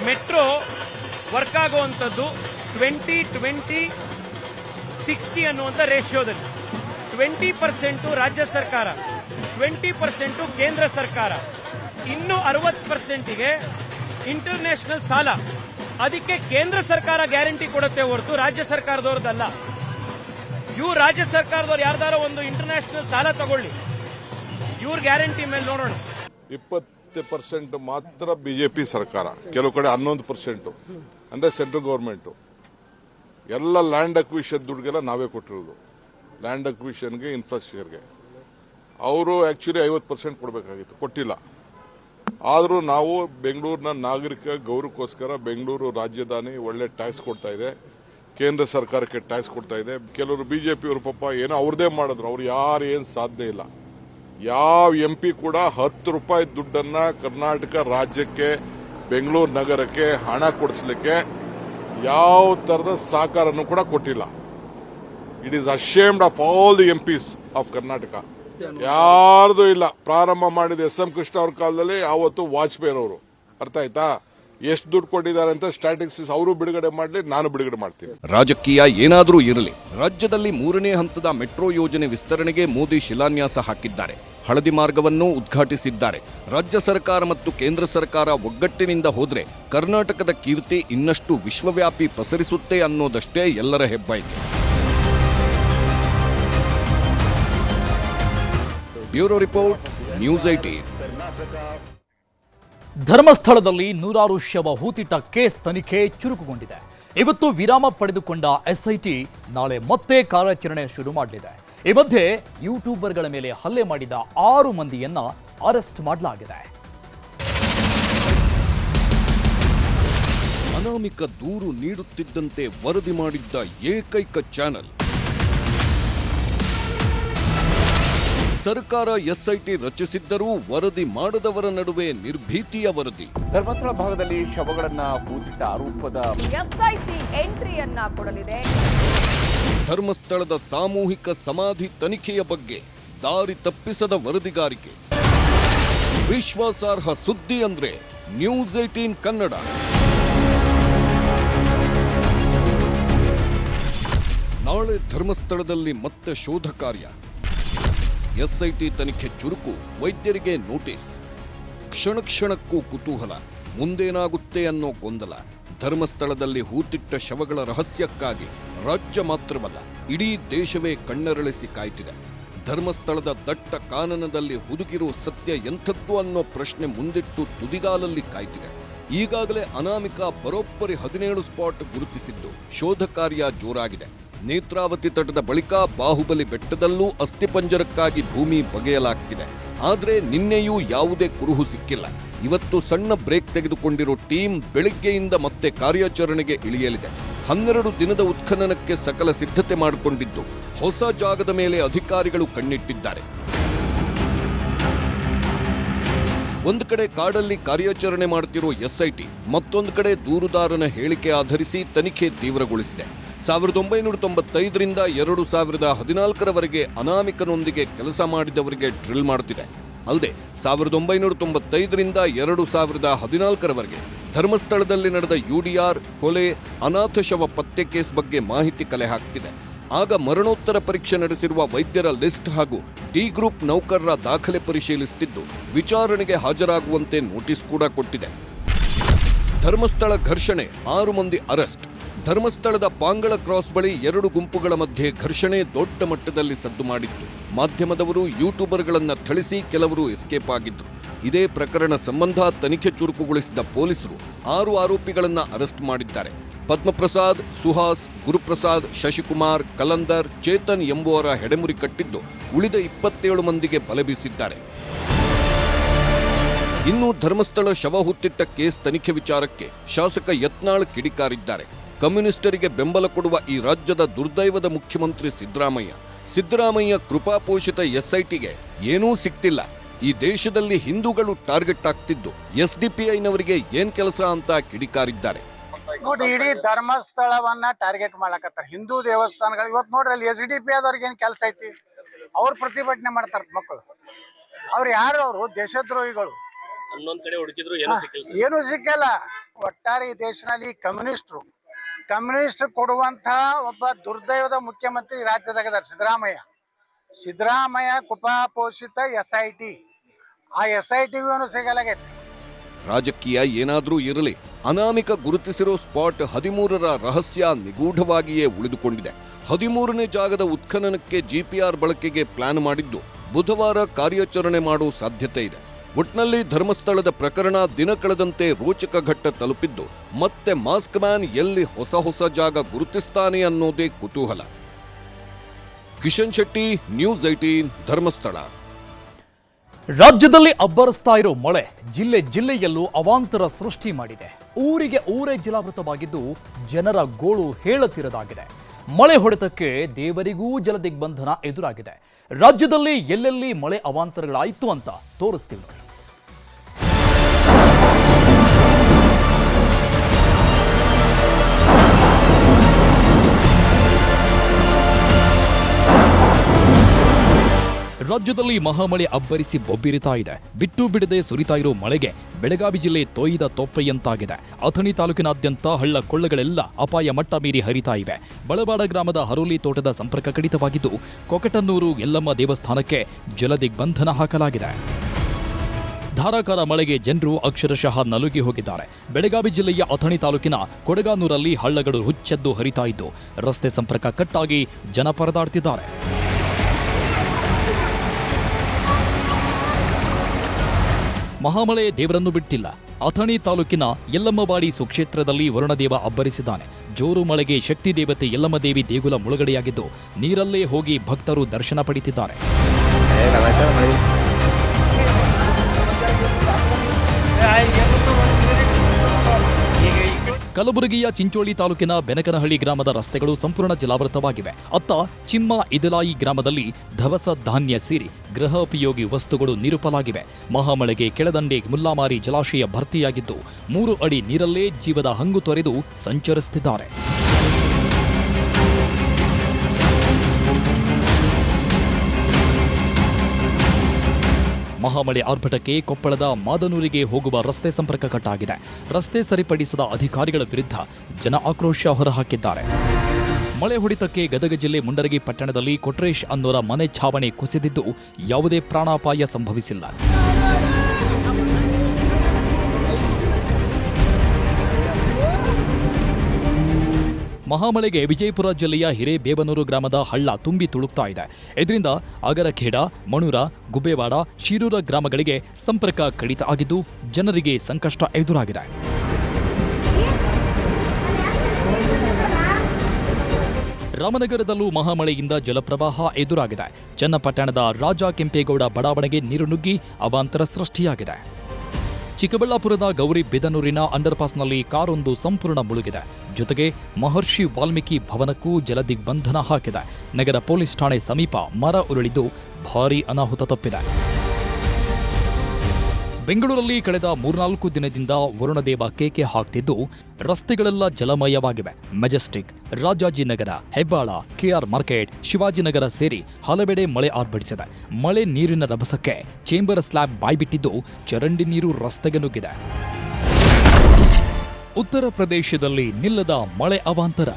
ಮೆಟ್ರೋ ವರ್ಕ್ ಆಗುವಂಥದ್ದು ಟ್ವೆಂಟಿ ಟ್ವೆಂಟಿ ಸಿಕ್ಸ್ಟಿ ಅನ್ನುವಂಥ ರೇಷಿಯೋದಲ್ಲಿ ಟ್ವೆಂಟಿ ಪರ್ಸೆಂಟು ರಾಜ್ಯ ಸರ್ಕಾರ ಟ್ವೆಂಟಿ ಪರ್ಸೆಂಟು ಕೇಂದ್ರ ಸರ್ಕಾರ, ಇನ್ನು ಅರವತ್ತು ಪರ್ಸೆಂಟಿಗೆ ಇಂಟರ್ನ್ಯಾಷನಲ್ ಸಾಲ. ಅದಕ್ಕೆ ಕೇಂದ್ರ ಸರ್ಕಾರ ಗ್ಯಾರಂಟಿ ಕೊಡುತ್ತೆ ಹೊರತು ರಾಜ್ಯ ಸರ್ಕಾರದವ್ರದ್ದಲ್ಲ. ಇವ್ರು ರಾಜ್ಯ ಸರ್ಕಾರದವ್ರು ಯಾರ್ದಾರ ಒಂದು ಇಂಟರ್ನ್ಯಾಷನಲ್ ಸಾಲ ತಗೊಳ್ಳಿ. ಇವ್ರ ಗ್ಯಾರಂಟಿ ಮೇಲೆ ನೋಡೋಣ. ಇಪ್ಪತ್ತು ಪರ್ಸೆಂಟ್ ಮಾತ್ರ ಬಿಜೆಪಿ ಸರ್ಕಾರ, ಕೆಲವು ಕಡೆ ಹನ್ನೊಂದು ಪರ್ಸೆಂಟ್ ಅಂದ್ರೆ ಸೆಂಟ್ರಲ್ ಗೌರ್ಮೆಂಟ್ ಎಲ್ಲ ಲ್ಯಾಂಡ್ ಅಕ್ವಿಷನ್ ದುಡ್ಡುಗೆಲ್ಲ ನಾವೇ ಕೊಟ್ಟಿರೋದು. ಲ್ಯಾಂಡ್ ಅಕ್ವಿಷನ್ಗೆ ಇನ್ಫ್ರಾಸ್ಟ್ರಕ್ಚರ್ಗೆ ಅವರು ಆಕ್ಚುಲಿ ಐವತ್ತು ಪರ್ಸೆಂಟ್ ಕೊಡಬೇಕಾಗಿತ್ತು, ಕೊಟ್ಟಿಲ್ಲ. ಆದರೂ ನಾವು ಬೆಂಗಳೂರಿನ ನಾಗರಿಕ ಗೌರವಕ್ಕೋಸ್ಕರ ಬೆಂಗಳೂರು ರಾಜಧಾನಿ ಒಳ್ಳೆ ಟ್ಯಾಕ್ಸ್ ಕೊಡ್ತಾ ಇದೆ. ಕೇಂದ್ರ ಸರ್ಕಾರಕ್ಕೆ ಟ್ಯಾಕ್ಸ್ ಕೊಡ್ತಾ ಇದೆ. ಕೆಲವರು ಬಿಜೆಪಿಯವರು ಪಾಪ ಏನೋ ಅವ್ರದೇ ಮಾಡಿದ್ರು. ಅವ್ರು ಯಾರು ಏನು ಸಾಧ್ಯ ಇಲ್ಲ. ಯಾವ ಎಂ ಪಿ ಕೂಡ ಹತ್ತು ರೂಪಾಯಿ ದುಡ್ಡನ್ನ ಕರ್ನಾಟಕ ರಾಜ್ಯಕ್ಕೆ, ಬೆಂಗಳೂರು ನಗರಕ್ಕೆ ಹಣ ಕೊಡಿಸ್ಲಿಕ್ಕೆ ಯಾವ ತರದ ಸಹಕಾರನೂ ಕೂಡ ಕೊಟ್ಟಿಲ್ಲ. It is ashamed of all the MPs of Karnataka. ಯಾರ್ದು ಇಲ್ಲ. ಪ್ರಾರಂಭ ಮಾಡಿದ ಎಸ್ ಎಂ ಕೃಷ್ಣ ಅವ್ರ ಕಾಲದಲ್ಲಿ ಆವತ್ತು ವಾಜಪೇಯಿ ಅವರು. ಅರ್ಥ ಆಯ್ತಾ? ಎಷ್ಟು ದುಡ್ಡು ಕೊಟ್ಟಿದ್ದಾರೆ ಅಂತ ಸ್ಟ್ಯಾಟಿಸ್ಟಿಕ್ಸ್ ಅವರು ಬಿಡುಗಡೆ ಮಾಡಲಿ, ನಾನು ಬಿಡುಗಡೆ ಮಾಡ್ತೀನಿ. ರಾಜಕೀಯ ಏನಾದರೂ ಇರಲಿ. ರಾಜ್ಯದಲ್ಲಿ ಮೂರನೇ ಹಂತದ ಮೆಟ್ರೋ ಯೋಜನೆ ವಿಸ್ತರಣೆಗೆ ಮೋದಿ ಶಿಲಾನ್ಯಾಸ ಹಾಕಿದ್ದಾರೆ. ಹಳದಿ ಮಾರ್ಗವನ್ನು ಉದ್ಘಾಟಿಸಿದ್ದಾರೆ. ರಾಜ್ಯ ಸರ್ಕಾರ ಮತ್ತು ಕೇಂದ್ರ ಸರ್ಕಾರ ಒಗ್ಗಟ್ಟಿನಿಂದ ಹೋದರೆ ಕರ್ನಾಟಕದ ಕೀರ್ತಿ ಇನ್ನಷ್ಟು ವಿಶ್ವವ್ಯಾಪಿ ಪಸರಿಸುತ್ತೆ ಅನ್ನೋದಷ್ಟೇ ಎಲ್ಲರ ಹೆಬ್ಬಾಯಿತು ಬ್ಯೂರೋ ರಿಪೋರ್ಟ್, ನ್ಯೂಸ್ ಐಟೀನ್ ಧರ್ಮಸ್ಥಳದಲ್ಲಿ ನೂರಾರು ಶವ ಹೂತಿಟ್ಟ ಕೇಸ್ ತನಿಖೆ ಚುರುಕುಗೊಂಡಿದೆ. ಇವತ್ತು ವಿರಾಮ ಪಡೆದುಕೊಂಡ ಎಸ್ಐಟಿ ನಾಳೆ ಮತ್ತೆ ಕಾರ್ಯಾಚರಣೆ ಶುರು ಮಾಡಲಿದೆ. ಈ ಮಧ್ಯೆ ಯೂಟ್ಯೂಬರ್ಗಳ ಮೇಲೆ ಹಲ್ಲೆ ಮಾಡಿದ ಆರು ಮಂದಿಯನ್ನ ಅರೆಸ್ಟ್ ಮಾಡಲಾಗಿದೆ. ಅನಾಮಿಕ ದೂರು ನೀಡುತ್ತಿದ್ದಂತೆ ವರದಿ ಮಾಡಿದ್ದ ಏಕೈಕ ಚಾನೆಲ್ ಸರ್ಕಾರ ಎಸ್ಐಟಿ ರಚಿಸಿದ್ದರೂ ವರದಿ ಮಾಡದವರ ನಡುವೆ ನಿರ್ಭೀತಿಯ ವರದಿ. ಧರ್ಮಸ್ಥಳ ಭಾಗದಲ್ಲಿ ಶವಗಳನ್ನ ಹೂತಿಟ್ಟ ಆರೋಪದ ಎಸ್ಐಟಿ ಎಂಟ್ರಿಯನ್ನ ಕೊಡಲಿದೆ. ಧರ್ಮಸ್ಥಳದ ಸಾಮೂಹಿಕ ಸಮಾಧಿ ತನಿಖೆಯ ಬಗ್ಗೆ ದಾರಿ ತಪ್ಪಿಸದ ವರದಿಗಾರಿಕೆ. ವಿಶ್ವಾಸಾರ್ಹ ಸುದ್ದಿ ಅಂದ್ರೆ ನ್ಯೂಸ್ ಏಟೀನ್ ಕನ್ನಡ. ನಾಳೆ ಧರ್ಮಸ್ಥಳದಲ್ಲಿ ಮತ್ತೆ ಶೋಧ ಕಾರ್ಯ. ಎಸ್ಐಟಿ ತನಿಖೆ ಚುರುಕು, ವೈದ್ಯರಿಗೆ ನೋಟಿಸ್. ಕ್ಷಣ ಕ್ಷಣಕ್ಕೂ ಕುತೂಹಲ, ಮುಂದೇನಾಗುತ್ತೆ ಅನ್ನೋ ಗೊಂದಲ. ಧರ್ಮಸ್ಥಳದಲ್ಲಿ ಹೂತಿಟ್ಟ ಶವಗಳ ರಹಸ್ಯಕ್ಕಾಗಿ ರಾಜ್ಯ ಮಾತ್ರವಲ್ಲ, ಇಡೀ ದೇಶವೇ ಕಣ್ಣರಳಿಸಿ ಕಾಯ್ತಿದೆ. ಧರ್ಮಸ್ಥಳದ ದಟ್ಟ ಕಾನನದಲ್ಲಿ ಹುದುಗಿರೋ ಸತ್ಯ ಎಂಥದ್ದು ಅನ್ನೋ ಪ್ರಶ್ನೆ ಮುಂದಿಟ್ಟು ತುದಿಗಾಲಲ್ಲಿ ಕಾಯ್ತಿದೆ. ಈಗಾಗಲೇ ಅನಾಮಿಕ ಬರೋಬ್ಬರಿ ಹದಿನೇಳು ಸ್ಪಾಟ್ ಗುರುತಿಸಿದ್ದು ಶೋಧ ಕಾರ್ಯ ಜೋರಾಗಿದೆ. ನೇತ್ರಾವತಿ ತಟದ ಬಳಿಕ ಬಾಹುಬಲಿ ಬೆಟ್ಟದಲ್ಲೂ ಅಸ್ಥಿಪಂಜರಕ್ಕಾಗಿ ಭೂಮಿ ಬಗೆಯಲಾಗ್ತಿದೆ. ಆದರೆ ನಿನ್ನೆಯೂ ಯಾವುದೇ ಕುರುಹು ಸಿಕ್ಕಿಲ್ಲ. ಇವತ್ತು ಸಣ್ಣ ಬ್ರೇಕ್ ತೆಗೆದುಕೊಂಡಿರೋ ಟೀಮ್ ಬೆಳಿಗ್ಗೆಯಿಂದ ಮತ್ತೆ ಕಾರ್ಯಾಚರಣೆಗೆ ಇಳಿಯಲಿದೆ. ಹನ್ನೆರಡು ದಿನದ ಉತ್ಖನನಕ್ಕೆ ಸಕಲ ಸಿದ್ಧತೆ ಮಾಡಿಕೊಂಡಿದ್ದು, ಹೊಸ ಜಾಗದ ಮೇಲೆ ಅಧಿಕಾರಿಗಳು ಕಣ್ಣಿಟ್ಟಿದ್ದಾರೆ. ಒಂದು ಕಡೆ ಕಾಡಲ್ಲಿ ಕಾರ್ಯಾಚರಣೆ ಮಾಡುತ್ತಿರೋ ಎಸ್ಐಟಿ, ಮತ್ತೊಂದು ಕಡೆ ದೂರುದಾರನ ಹೇಳಿಕೆ ಆಧರಿಸಿ ತನಿಖೆ ತೀವ್ರಗೊಳಿಸಿದೆ. ಸಾವಿರದ ಒಂಬೈನೂರ ತೊಂಬತ್ತೈದರಿಂದ ಎರಡು ಸಾವಿರದ ಹದಿನಾಲ್ಕರವರೆಗೆ ಅನಾಮಿಕನೊಂದಿಗೆ ಕೆಲಸ ಮಾಡಿದವರಿಗೆ ಡ್ರಿಲ್ ಮಾಡುತ್ತಿದೆ. ಅಲ್ಲದೆ, ಸಾವಿರದ ಒಂಬೈನೂರ ತೊಂಬತ್ತೈದರಿಂದ ಎರಡು ಸಾವಿರದ ಹದಿನಾಲ್ಕರವರೆಗೆ ಧರ್ಮಸ್ಥಳದಲ್ಲಿ ನಡೆದ ಯುಡಿಆರ್ ಕೊಲೆ, ಅನಾಥ ಶವ ಪತ್ತೆ ಕೇಸ್ ಬಗ್ಗೆ ಮಾಹಿತಿ ಕಲೆ ಹಾಕ್ತಿದೆ. ಆಗ ಮರಣೋತ್ತರ ಪರೀಕ್ಷೆ ನಡೆಸಿರುವ ವೈದ್ಯರ ಲಿಸ್ಟ್ ಹಾಗೂ ಡಿ ಗ್ರೂಪ್ ನೌಕರರ ದಾಖಲೆ ಪರಿಶೀಲಿಸುತ್ತಿದ್ದು ವಿಚಾರಣೆಗೆ ಹಾಜರಾಗುವಂತೆ ನೋಟಿಸ್ ಕೂಡ ಕೊಟ್ಟಿದೆ. ಧರ್ಮಸ್ಥಳ ಘರ್ಷಣೆ, ಆರು ಮಂದಿ ಅರೆಸ್ಟ್ ಧರ್ಮಸ್ಥಳದ ಪಾಂಗಳ ಕ್ರಾಸ್ ಬಳಿ ಎರಡು ಗುಂಪುಗಳ ಮಧ್ಯೆ ಘರ್ಷಣೆ ದೊಡ್ಡ ಮಟ್ಟದಲ್ಲಿ ಸದ್ದು ಮಾಡಿತ್ತು. ಮಾಧ್ಯಮದವರು, ಯೂಟ್ಯೂಬರ್ಗಳನ್ನು ಥಳಿಸಿ ಕೆಲವರು ಎಸ್ಕೇಪ್ ಆಗಿದ್ದರು ಇದೇ ಪ್ರಕರಣ ಸಂಬಂಧ ತನಿಖೆ ಚುರುಕುಗೊಳಿಸಿದ ಪೊಲೀಸರು ಆರು ಆರೋಪಿಗಳನ್ನು ಅರೆಸ್ಟ್ ಮಾಡಿದ್ದಾರೆ. ಪದ್ಮಪ್ರಸಾದ್, ಸುಹಾಸ್, ಗುರುಪ್ರಸಾದ್, ಶಶಿಕುಮಾರ್, ಕಲಂದರ್, ಚೇತನ್ ಎಂಬುವರ ಹೆಡೆಮುರಿ ಕಟ್ಟಿದ್ದು ಉಳಿದ ಇಪ್ಪತ್ತೇಳು ಮಂದಿಗೆ ಬಲೆ ಬೀಸಿದ್ದಾರೆ. ಇನ್ನು ಧರ್ಮಸ್ಥಳ ಶವ ಹುತ್ತಿಟ್ಟ ಕೇಸ್ ತನಿಖೆ ವಿಚಾರಕ್ಕೆ ಶಾಸಕ ಯತ್ನಾಳ್ ಕಿಡಿಕಾರಿದ್ದಾರೆ. ಕಮ್ಯುನಿಸ್ಟರಿಗೆ ಬೆಂಬಲ ಕೊಡುವ ಈ ರಾಜ್ಯದ ದುರ್ದೈವದ ಮುಖ್ಯಮಂತ್ರಿ ಸಿದ್ದರಾಮಯ್ಯ. ಸಿದ್ದರಾಮಯ್ಯ ಕೃಪಾಪೋಷಿತ ಎಸ್ಐಟಿಗೆ ಏನೂ ಸಿಕ್ತಿಲ್ಲ. ಈ ದೇಶದಲ್ಲಿ ಹಿಂದೂಗಳು ಟಾರ್ಗೆಟ್ ಆಗ್ತಿದ್ದು. ಎಸ್ಡಿಪಿಐನವರಿಗೆ ಏನ್ ಕೆಲಸ ಅಂತ ಕಿಡಿಕಾರಿದ್ದಾರೆ. ನೋಡಿ ಇಡೀ ಧರ್ಮಸ್ಥಳವನ್ನ ಟಾರ್ಗೆಟ್ ಮಾಡಕತ್ತಾರ. ಹಿಂದೂ ದೇವಸ್ಥಾನಗಳು ಇವತ್ತು ನೋಡ್ರಿ ಅಲ್ಲಿ ಎಸ್ ಡಿ ಪಿ ಆದವ್ರಿಗೆ ಏನ್ ಕೆಲಸ ಐತಿ? ಅವ್ರು ಪ್ರತಿಭಟನೆ ಮಾಡ್ತಾರ ಮಕ್ಕಳು ಅವ್ರು ಯಾರು ಅವರು? ದೇಶದ್ರೋಹಿಗಳು. ಹನ್ನೊಂದ್ ಕಡೆ ಹುಡುಕಿದ್ರು ಏನು ಸಿಕ್ಕಿಲ್ಲ ಏನು ಸಿಕ್ಕಲ್ಲ. ಒಟ್ಟಾರೆ ಈ ದೇಶದಲ್ಲಿ ಕಮ್ಯುನಿಸ್ಟ್ರು ಕಮ್ಯುನಿಸ್ಟ್ ಕೊಡುವಂತ ಒಬ್ಬ ದುರ್ದೈವದ ಮುಖ್ಯಮಂತ್ರಿ ಈ ರಾಜ್ಯದಾಗ ಇದಾರೆ ಸಿದ್ದರಾಮಯ್ಯ. ಸಿದ್ದರಾಮಯ್ಯ ಕುಪಾಪೋಷಿತ ಎಸ್ ಐ ಟಿ ಆ ಎಸ್ ಐ ಟಿಗೂ ಸಿಗಲಾಗೈತಿ. ರಾಜಕೀಯ ಏನಾದರೂ ಇರಲಿ, ಅನಾಮಿಕ ಗುರುತಿಸಿರೋ ಸ್ಪಾಟ್ ಹದಿಮೂರರ ರಹಸ್ಯ ನಿಗೂಢವಾಗಿಯೇ ಉಳಿದುಕೊಂಡಿದೆ. ಹದಿಮೂರನೇ ಜಾಗದ ಉತ್ಖನನಕ್ಕೆ ಜಿಪಿಆರ್ ಬಳಕೆಗೆ ಪ್ಲಾನ್ ಮಾಡಿದ್ದು ಬುಧವಾರ ಕಾರ್ಯಾಚರಣೆ ಮಾಡುವ ಸಾಧ್ಯತೆ ಇದೆ. ಒಟ್ನಲ್ಲಿ ಧರ್ಮಸ್ಥಳದ ಪ್ರಕರಣ ದಿನ ಕಳೆದಂತೆ ರೋಚಕ ಘಟ್ಟ ತಲುಪಿದ್ದು, ಮತ್ತೆ ಮಾಸ್ಕ್ ಮ್ಯಾನ್ ಎಲ್ಲಿ ಹೊಸ ಹೊಸ ಜಾಗ ಗುರುತಿಸ್ತಾನೆ ಅನ್ನೋದೇ ಕುತೂಹಲ. Kishan Shetty, news eighteen Dharmasthala. ರಾಜ್ಯದಲ್ಲಿ ಅಬ್ಬರಿಸ್ತಾ ಇರೋ ಮಳೆ ಜಿಲ್ಲೆ ಜಿಲ್ಲೆಯಲ್ಲೂ ಅವಾಂತರ ಸೃಷ್ಟಿ ಮಾಡಿದೆ. ಊರಿಗೆ ಊರೇ ಜಲಾವೃತವಾಗಿದ್ದು ಜನರ ಗೋಳು ಹೇಳತಿರದಾಗಿದೆ ಮಳೆ ಹೊಡೆತಕ್ಕೆ ದೇವರಿಗೂ ಜಲದಿಗ್ಬಂಧನ ಎದುರಾಗಿದೆ. ರಾಜ್ಯದಲ್ಲಿ ಎಲ್ಲೆಲ್ಲಿ ಮಳೆ ಅವಾಂತರಗಳಾಯಿತು ಅಂತ ತೋರಿಸ್ತೀವಿ ರಾಜ್ಯದಲ್ಲಿ ಮಹಾಮಳೆ ಅಬ್ಬರಿಸಿ ಬೊಬ್ಬಿರಿತಾ ಇದೆ. ಬಿಟ್ಟು ಬಿಡದೆ ಸುರಿತಾ ಇರೋ ಮಳೆಗೆ ಬೆಳಗಾವಿ ಜಿಲ್ಲೆ ತೊಯ್ದ ತೊಪ್ಪೆಯಂತಾಗಿದೆ. ಅಥಣಿ ತಾಲೂಕಿನಾದ್ಯಂತ ಹಳ್ಳ ಕೊಳ್ಳಗಳೆಲ್ಲ ಅಪಾಯ ಮಟ್ಟ ಮೀರಿ ಹರಿತಾ ಇವೆ. ಬಳಬಾಡ ಗ್ರಾಮದ ಹರೋಲಿ ತೋಟದ ಸಂಪರ್ಕ ಕಡಿತವಾಗಿದ್ದು, ಕೊಕಟನ್ನೂರು ಯಲ್ಲಮ್ಮ ದೇವಸ್ಥಾನಕ್ಕೆ ಜಲದಿಗ್ಬಂಧನ ಹಾಕಲಾಗಿದೆ. ಧಾರಾಕಾರ ಮಳೆಗೆ ಜನರು ಅಕ್ಷರಶಃ ನಲುಗಿ ಹೋಗಿದ್ದಾರೆ. ಬೆಳಗಾವಿ ಜಿಲ್ಲೆಯ ಅಥಣಿ ತಾಲೂಕಿನ ಕೊಡಗಾನೂರಲ್ಲಿ ಹಳ್ಳಗಳು ಹುಚ್ಚೆದ್ದು ಹರಿತಾ ಇದ್ದು, ರಸ್ತೆ ಸಂಪರ್ಕ ಕಟ್ಟಾಗಿ ಜನ ಪರದಾಡ್ತಿದ್ದಾರೆ. ಮಹಾಮಳೆ ದೇವರನ್ನು ಬಿಟ್ಟಿಲ್ಲ. ಅಥಣಿ ತಾಲೂಕಿನ ಯಲ್ಲಮ್ಮಬಾಡಿ ಸುಕ್ಷೇತ್ರದಲ್ಲಿ ವರುಣದೇವ ಅಬ್ಬರಿಸಿದ್ದಾನೆ. ಜೋರು ಮಳೆಗೆ ಶಕ್ತಿ ದೇವತೆ ಯಲ್ಲಮ್ಮದೇವಿ ದೇಗುಲ ಮುಳುಗಡೆಯಾಗಿದ್ದು ನೀರಲ್ಲೇ ಹೋಗಿ ಭಕ್ತರು ದರ್ಶನ ಪಡೆಯುತ್ತಿದ್ದಾರೆ ಕಲಬುರಗಿಯ ಚಿಂಚೋಳಿ ತಾಲೂಕಿನ ಬೆನಕನಹಳ್ಳಿ ಗ್ರಾಮದ ರಸ್ತೆಗಳು ಸಂಪೂರ್ಣ ಜಲಾವೃತವಾಗಿವೆ. ಅತ್ತ ಚಿಮ್ಮ ಇದಲಾಯಿ ಗ್ರಾಮದಲ್ಲಿ ಧವಸ ಧಾನ್ಯ ಸೇರಿ ಗೃಹೋಪಯೋಗಿ ವಸ್ತುಗಳು ನಿರುಪಲಾಗಿವೆ. ಮಹಾಮಳೆಗೆ ಕೆಳದಂಡೆ ಮುಲ್ಲಾಮಾರಿ ಜಲಾಶಯ ಭರ್ತಿಯಾಗಿದ್ದು, ಮೂರು ಅಡಿ ನೀರಲ್ಲೇ ಜೀವದ ಹಂಗು ತೊರೆದು ಸಂಚರಿಸುತ್ತಿದ್ದಾರೆ. ಮಹಾಮಳೆ ಆರ್ಭಟಕ್ಕೆ ಕೊಪ್ಪಳದ ಮಾದನೂರಿಗೆ ಹೋಗುವ ರಸ್ತೆ ಸಂಪರ್ಕ ಕಟ್ಟಾಗಿದೆ. ರಸ್ತೆ ಸರಿಪಡಿಸದ ಅಧಿಕಾರಿಗಳ ವಿರುದ್ಧ ಜನ ಆಕ್ರೋಶ ಹೊರಹಾಕಿದ್ದಾರೆ. ಮಳೆ ಹೊಡಿತಕ್ಕೆ ಗದಗ ಜಿಲ್ಲೆ ಮುಂಡರಗಿ ಪಟ್ಟಣದಲ್ಲಿ ಕೊಟ್ರೇಶ್ ಅನ್ನೋರ ಮನೆ ಛಾವಣಿ ಕುಸಿದಿದ್ದು ಯಾವುದೇ ಪ್ರಾಣಾಪಾಯ ಸಂಭವಿಸಿಲ್ಲ. ಮಹಾಮಳೆಗೆ ವಿಜಯಪುರ ಜಿಲ್ಲೆಯ ಹಿರೇಬೇಬನೂರು ಗ್ರಾಮದ ಹಳ್ಳ ತುಂಬಿ ತುಳುಕ್ತಾ ಇದೆ. ಇದರಿಂದ ಅಗರಖೇಡ, ಮಣೂರ, ಗುಬ್ಬೇವಾಡ, ಶಿರೂರ ಗ್ರಾಮಗಳಿಗೆ ಸಂಪರ್ಕ ಕಡಿತ ಆಗಿದ್ದು ಜನರಿಗೆ ಸಂಕಷ್ಟ ಎದುರಾಗಿದೆ. ರಾಮನಗರದಲ್ಲೂ ಮಹಾಮಳೆಯಿಂದ ಜಲಪ್ರವಾಹ ಎದುರಾಗಿದೆ. ಚನ್ನಪಟ್ಟಣದ ರಾಜ ಕೆಂಪೇಗೌಡ ಬಡಾವಣೆಗೆ ನೀರು ನುಗ್ಗಿ ಅವಾಂತರ ಸೃಷ್ಟಿಯಾಗಿದೆ. ಚಿಕ್ಕಬಳ್ಳಾಪುರದ ಗೌರಿ ಬಿದನೂರಿನ ಅಂಡರ್ಪಾಸ್ನಲ್ಲಿ ಕಾರೊಂದು ಸಂಪೂರ್ಣ ಮುಳುಗಿದೆ. ಜೊತೆಗೆ ಮಹರ್ಷಿ ವಾಲ್ಮೀಕಿ ಭವನಕ್ಕೂ ಜಲದಿಗ್ಬಂಧನ ಹಾಕಿದೆ. ನಗರ ಪೊಲೀಸ್ ಠಾಣೆ ಸಮೀಪ ಮರ ಉರುಳಿದ್ದು ಭಾರೀ ಅನಾಹುತ ತಪ್ಪಿದೆ. ಬೆಂಗಳೂರಲ್ಲಿ ಕಳೆದ ಮೂರ್ನಾಲ್ಕು ದಿನದಿಂದ ವರುಣದೇವ ಕೇಕೆ ಹಾಕ್ತಿದ್ದು, ರಸ್ತೆಗಳೆಲ್ಲ ಜಲಮಯವಾಗಿವೆ. Majestic, Rajajinagar, Hebbal, KR market, Shivajinagar ಸೇರಿ ಹಲವೆಡೆ ಮಳೆ ಆರ್ಭಟಿಸಿದೆ. ಮಳೆ ನೀರಿನ ರಭಸಕ್ಕೆ ಚೇಂಬರ್ ಸ್ಲ್ಯಾಬ್ ಬಾಯ್ಬಿಟ್ಟಿದ್ದು ಚರಂಡಿ ನೀರು ರಸ್ತೆಗೆ ನುಗ್ಗಿದೆ. ಉತ್ತರ ಪ್ರದೇಶದಲ್ಲಿ ನಿಲ್ಲದ ಮಳೆ ಅವಾಂತರ.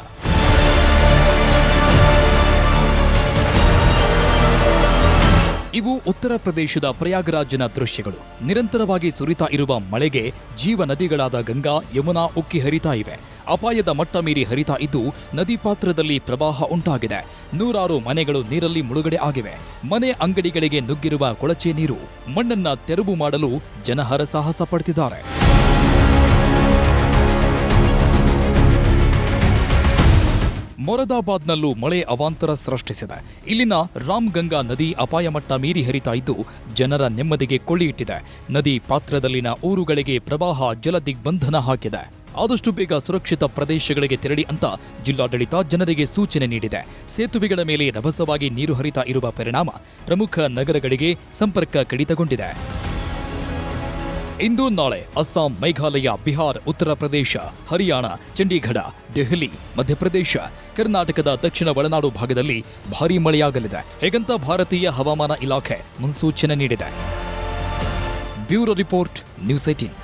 ಇವು ಉತ್ತರ ಪ್ರದೇಶದ ಪ್ರಯಾಗರಾಜ್ನ ದೃಶ್ಯಗಳು. ನಿರಂತರವಾಗಿ ಸುರಿತಾ ಇರುವ ಮಳೆಗೆ ಜೀವ ನದಿಗಳಾದ ಗಂಗಾ, ಯಮುನಾ ಉಕ್ಕಿ ಹರಿತಾ ಇವೆ. ಅಪಾಯದ ಮಟ್ಟ ಮೀರಿ ಹರಿತಾ ಇದ್ದು ನದಿ ಪಾತ್ರದಲ್ಲಿ ಪ್ರವಾಹ ಉಂಟಾಗಿದೆ. ನೂರಾರು ಮನೆಗಳು ನೀರಲ್ಲಿ ಮುಳುಗಡೆ ಆಗಿವೆ. ಮನೆ ಅಂಗಡಿಗಳಿಗೆ ನುಗ್ಗಿರುವ ಕೊಳಚೆ ನೀರು ಮಣ್ಣನ್ನ ತೆರವು ಮಾಡಲು ಜನಹರ ಸಾಹಸ ಪಡ್ತಿದ್ದಾರೆ. ಮೊರದಾಬಾದ್ನಲ್ಲೂ ಮಳೆ ಅವಾಂತರ ಸೃಷ್ಟಿಸಿದೆ. ಇಲ್ಲಿನ ರಾಮ್ಗಂಗಾ ನದಿ ಅಪಾಯ ಮಟ್ಟ ಮೀರಿ ಹರಿತಾ ಇದ್ದು, ಜನರ ನೆಮ್ಮದಿಗೆ ಕೊಳ್ಳಿಯಿಟ್ಟಿದೆ ನದಿ ಪಾತ್ರದಲ್ಲಿನ ಊರುಗಳಿಗೆ ಪ್ರವಾಹ ಜಲದಿಗ್ಬಂಧನ ಹಾಕಿದೆ. ಆದಷ್ಟು ಬೇಗ ಸುರಕ್ಷಿತ ಪ್ರದೇಶಗಳಿಗೆ ತೆರಳಿ ಅಂತ ಜಿಲ್ಲಾಡಳಿತ ಜನರಿಗೆ ಸೂಚನೆ ನೀಡಿದೆ. ಸೇತುವೆಗಳ ಮೇಲೆ ರಭಸವಾಗಿ ನೀರು ಹರಿತಾ ಇರುವ ಪರಿಣಾಮ ಪ್ರಮುಖ ನಗರಗಳಿಗೆ ಸಂಪರ್ಕ ಕಡಿತಗೊಂಡಿದೆ. ಇಂದು ನಾಳೆ ಅಸ್ಸಾಂ, ಮೇಘಾಲಯ, ಬಿಹಾರ್, ಉತ್ತರ ಪ್ರದೇಶ, ಹರಿಯಾಣ, ಚಂಡೀಗಢ, ದೆಹಲಿ, ಮಧ್ಯಪ್ರದೇಶ, ಕರ್ನಾಟಕದ ದಕ್ಷಿಣ ಒಳನಾಡು ಭಾಗದಲ್ಲಿ ಭಾರೀ ಮಳೆಯಾಗಲಿದೆ. ಹೇಗಂತ ಭಾರತೀಯ ಹವಾಮಾನ ಇಲಾಖೆ ಮುನ್ಸೂಚನೆ ನೀಡಿದೆ. ಬ್ಯೂರೋ ರಿಪೋರ್ಟ್, ನ್ಯೂಸ್ ಏಟೀನ್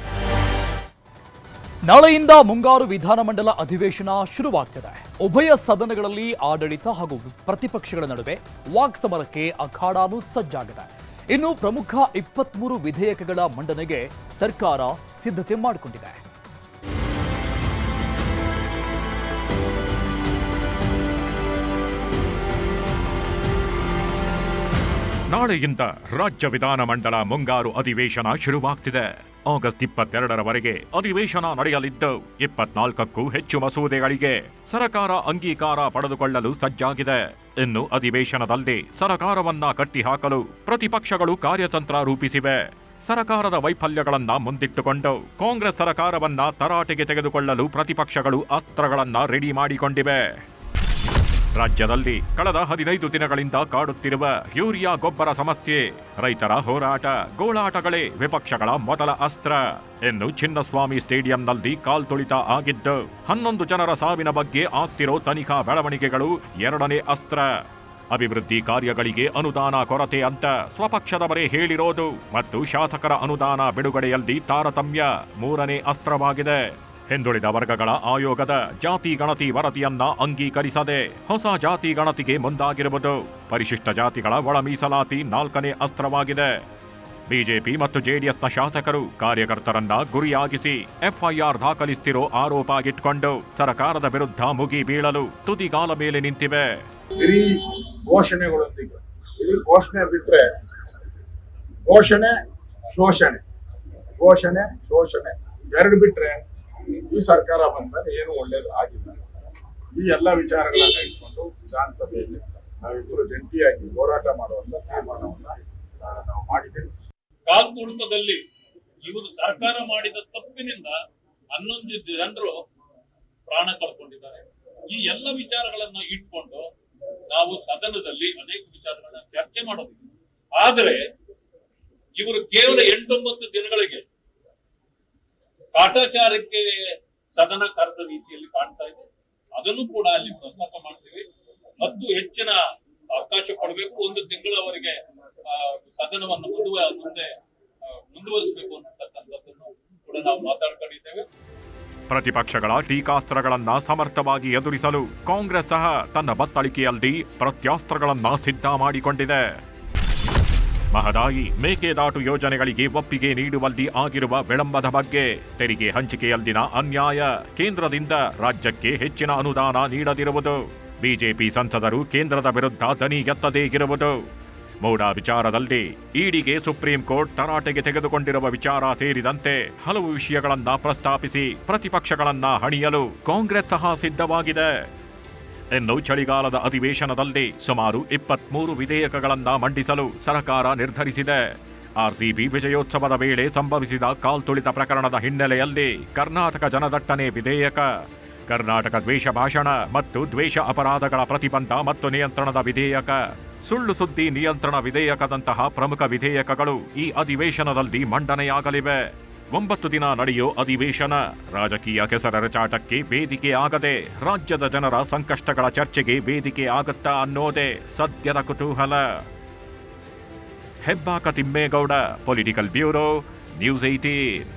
ನಾಳೆಯಿಂದ ಮುಂಗಾರು ವಿಧಾನಮಂಡಲ ಅಧಿವೇಶನ ಶುರುವಾಗ್ತದೆ. ಉಭಯ ಸದನಗಳಲ್ಲಿ ಆಡಳಿತ ಹಾಗೂ ಪ್ರತಿಪಕ್ಷಗಳ ನಡುವೆ ವಾಕ್ಸಮರಕ್ಕೆ ಅಖಾಡಾನು ಸಜ್ಜಾಗಿದೆ. ಇನ್ನು ಪ್ರಮುಖ ಇಪ್ಪತ್ಮೂರು ವಿಧೇಯಕಗಳ ಮಂಡನೆಗೆ ಸರ್ಕಾರ ಸಿದ್ಧತೆ ಮಾಡಿಕೊಂಡಿದೆ. ನಾಳೆಯಿಂದ ರಾಜ್ಯ ವಿಧಾನಮಂಡಲ ಮುಂಗಾರು ಅಧಿವೇಶನ ಶುರುವಾಗ್ತಿದೆ. ಆಗಸ್ಟ್ ಇಪ್ಪತ್ತೆರಡರವರೆಗೆ ಅಧಿವೇಶನ ನಡೆಯಲಿದ್ದು, ಇಪ್ಪತ್ನಾಲ್ಕಕ್ಕೂ ಹೆಚ್ಚು ಮಸೂದೆಗಳಿಗೆ ಸರಕಾರ ಅಂಗೀಕಾರ ಪಡೆದುಕೊಳ್ಳಲು ಸಜ್ಜಾಗಿದೆ. ಇನ್ನು ಅಧಿವೇಶನದಲ್ಲಿ ಸರಕಾರವನ್ನ ಕಟ್ಟಿಹಾಕಲು ಪ್ರತಿಪಕ್ಷಗಳು ಕಾರ್ಯತಂತ್ರ ರೂಪಿಸಿವೆ. ಸರಕಾರದ ವೈಫಲ್ಯಗಳನ್ನ ಮುಂದಿಟ್ಟುಕೊಂಡು ಕಾಂಗ್ರೆಸ್ ಸರಕಾರವನ್ನ ತರಾಟೆಗೆ ತೆಗೆದುಕೊಳ್ಳಲು ಪ್ರತಿಪಕ್ಷಗಳು ಅಸ್ತ್ರಗಳನ್ನ ರೆಡಿ ಮಾಡಿಕೊಂಡಿವೆ. ರಾಜ್ಯದಲ್ಲಿ ಕಳೆದ ಹದಿನೈದು ದಿನಗಳಿಂದ ಕಾಡುತ್ತಿರುವ ಯೂರಿಯಾ ಗೊಬ್ಬರ ಸಮಸ್ಯೆ, ರೈತರ ಹೋರಾಟ, ಗೋಳಾಟಗಳೇ ವಿಪಕ್ಷಗಳ ಮೊದಲ ಅಸ್ತ್ರ. ಎಂದು ಚಿನ್ನಸ್ವಾಮಿ ಸ್ಟೇಡಿಯಂನಲ್ಲಿ ಕಾಲ್ತುಳಿತ ಆಗಿದ್ದು, ಹನ್ನೊಂದು ಜನರ ಸಾವಿನ ಬಗ್ಗೆ ಆಗ್ತಿರೋ ತನಿಖಾ ಬೆಳವಣಿಗೆಗಳು ಎರಡನೇ ಅಸ್ತ್ರ. ಅಭಿವೃದ್ಧಿ ಕಾರ್ಯಗಳಿಗೆ ಅನುದಾನ ಕೊರತೆ ಅಂತ ಸ್ವಪಕ್ಷದವರೇ ಹೇಳಿರೋದು, ಮತ್ತು ಶಾಸಕರ ಅನುದಾನ ಬಿಡುಗಡೆಯಲ್ಲಿ ತಾರತಮ್ಯ ಮೂರನೇ ಅಸ್ತ್ರವಾಗಿದೆ. ಹಿಂದುಳಿದ ವರ್ಗಗಳ ಆಯೋಗದ ಜಾತಿ ಗಣತಿ ವರದಿಯನ್ನ ಅಂಗೀಕರಿಸದೆ ಹೊಸ ಜಾತಿ ಗಣತಿಗೆ ಮುಂದಾಗಿರುವುದು. ಪರಿಶಿಷ್ಟ ಜಾತಿಗಳ ಒಳ ಮೀಸಲಾತಿ ನಾಲ್ಕನೇ ಅಸ್ತ್ರವಾಗಿದೆ. ಬಿಜೆಪಿ ಮತ್ತು ಜೆಡಿಎಸ್ನ ಶಾಸಕರು ಕಾರ್ಯಕರ್ತರನ್ನ ಗುರಿಯಾಗಿಸಿ ಎಫ್ಐಆರ್ ದಾಖಲಿಸ್ತಿರೋ ಆರೋಪ ಇಟ್ಕೊಂಡು ಸರ್ಕಾರದ ವಿರುದ್ಧ ಮುಗಿ ಬೀಳಲು ತುದಿಗಾಲ ಮೇಲೆ ನಿಂತಿವೆ. ಘೋಷಣೆ ಘೋಷಣೆ, ಶೋಷಣೆ ಘೋಷಣೆ, ಶೋಷಣೆ, ಎರಡು ಬಿಟ್ರೆ ಈ ಸರ್ಕಾರ ಬಂದ್ಮೇಲೆ ಏನು ಒಳ್ಳೇದು ಆಗಿಲ್ಲ. ಈ ಎಲ್ಲ ವಿಚಾರಗಳನ್ನ ಇಟ್ಕೊಂಡು ವಿಧಾನಸಭೆಯಲ್ಲಿ ನಾವಿಬ್ಬರು ಜಂಟಿಯಾಗಿ ಹೋರಾಟ ಮಾಡುವಂತ ತೀರ್ಮಾನವನ್ನ ನಾವು ಮಾಡಿದ್ದೇವೆ. ಕಾಲ್ತುಳಿತದಲ್ಲಿ ಇವರು ಸರ್ಕಾರ ಮಾಡಿದ ತಪ್ಪಿನಿಂದ ಹನ್ನೊಂದು ಜನರು ಪ್ರಾಣ ಕಳ್ಕೊಂಡಿದ್ದಾರೆ. ಈ ಎಲ್ಲ ವಿಚಾರಗಳನ್ನ ಇಟ್ಕೊಂಡು ನಾವು ಸದನದಲ್ಲಿ ಅನೇಕ ವಿಚಾರಗಳನ್ನ ಚರ್ಚೆ ಮಾಡೋದಿಲ್ಲ ಆದರೆ ಇವರು ಕೇವಲ ಎಂಟೊಂಬತ್ತು ದಿನಗಳಿಗೆ ಕಾಟಾಚಾರಕ್ಕೆ ಸದನ ಕರೆದ ರೀತಿಯಲ್ಲಿ ಕಾಣ್ತಾ ಇದೆ. ಅದನ್ನು ಕೂಡ ಅಲ್ಲಿ ಪ್ರಸ್ತಾಪ ಮಾಡ್ತೀವಿ. ಮತ್ತು ಹೆಚ್ಚಿನ ಅವಕಾಶ ಕೊಡಬೇಕು. ಒಂದು ತಿಂಗಳವರೆಗೆ ಸದನವನ್ನು ಮುಂದುವ, ಮುಂದೆ ಮುಂದುವರಿಸಬೇಕು ಅನ್ನತಕ್ಕಂಥದ್ದನ್ನು ಕೂಡ ನಾವು ಮಾತಾಡ್ಕೊಂಡಿದ್ದೇವೆ. ಪ್ರತಿಪಕ್ಷಗಳ ಟೀಕಾಸ್ತ್ರಗಳನ್ನು ಸಮರ್ಥವಾಗಿ ಎದುರಿಸಲು ಕಾಂಗ್ರೆಸ್ ಸಹ ತನ್ನ ಬತ್ತಳಿಕೆಯಲ್ಲಿ ಪ್ರತ್ಯಾಸ್ತ್ರಗಳನ್ನು ಸಿದ್ಧ ಮಾಡಿಕೊಂಡಿದೆ. ಮಹದಾಯಿ ಮೇಕೆದಾಟು ಯೋಜನೆಗಳಿಗೆ ಒಪ್ಪಿಗೆ ನೀಡುವಲ್ಲಿ ಆಗಿರುವ ವಿಳಂಬದ ಬಗ್ಗೆ ತೆರಿಗೆ ಹಂಚಿಕೆಯಲ್ಲಿನ ಅನ್ಯಾಯ ಕೇಂದ್ರದಿಂದ ರಾಜ್ಯಕ್ಕೆ ಹೆಚ್ಚಿನ ಅನುದಾನ ನೀಡದಿರುವುದು. ಬಿಜೆಪಿ ಸಂಸದರು ಕೇಂದ್ರದ ವಿರುದ್ಧ ದನಿ ಎತ್ತದೇ ಇರುವುದು. ಮೂಡ ವಿಚಾರದಲ್ಲಿ ಈಡಿಗೆ ಸುಪ್ರೀಂ ಕೋರ್ಟ್ ತರಾಟೆಗೆ ತೆಗೆದುಕೊಂಡಿರುವ ವಿಚಾರ ಸೇರಿದಂತೆ ಹಲವು ವಿಷಯಗಳನ್ನ ಪ್ರಸ್ತಾಪಿಸಿ ಪ್ರತಿಪಕ್ಷಗಳನ್ನ ಹಣಿಯಲು ಕಾಂಗ್ರೆಸ್ ಸಹ ಸಿದ್ಧವಾಗಿದೆ. ಇನ್ನು ಚಳಿಗಾಲದ ಅಧಿವೇಶನದಲ್ಲಿ ಸುಮಾರು ಇಪ್ಪತ್ಮೂರು ವಿಧೇಯಕಗಳನ್ನು ಮಂಡಿಸಲು ಸರ್ಕಾರ ನಿರ್ಧರಿಸಿದೆ. ಆರ್ಸಿಬಿ ವಿಜಯೋತ್ಸವದ ವೇಳೆ ಸಂಭವಿಸಿದ ಕಾಲ್ತುಳಿತ ಪ್ರಕರಣದ ಹಿನ್ನೆಲೆಯಲ್ಲಿ ಕರ್ನಾಟಕ ಜನದಟ್ಟಣೆ ವಿಧೇಯಕ. ಕರ್ನಾಟಕ ದ್ವೇಷ ಭಾಷಣ ಮತ್ತು ದ್ವೇಷ ಅಪರಾಧಗಳ ಪ್ರತಿಬಂಧ ಮತ್ತು ನಿಯಂತ್ರಣದ ವಿಧೇಯಕ. ಸುಳ್ಳು ಸುದ್ದಿ ನಿಯಂತ್ರಣ ವಿಧೇಯಕದಂತಹ ಪ್ರಮುಖ ವಿಧೇಯಕಗಳು ಈ ಅಧಿವೇಶನದಲ್ಲಿ ಮಂಡನೆಯಾಗಲಿವೆ. ಒಂಬತ್ತು ದಿನ ನಡೆಯೋ ಅಧಿವೇಶನ. ರಾಜಕೀಯ ಕೆಸರೆರಚಾಟಕ್ಕೆ ವೇದಿಕೆ ಆಗದೆ, ರಾಜ್ಯದ ಜನರ ಸಂಕಷ್ಟಗಳ ಚರ್ಚೆಗೆ ವೇದಿಕೆ ಆಗತ್ತಾ ಅನ್ನೋದೇ ಸದ್ಯದ ಕುತೂಹಲ. Hebbaka Thimmegowda political bureau news eighteen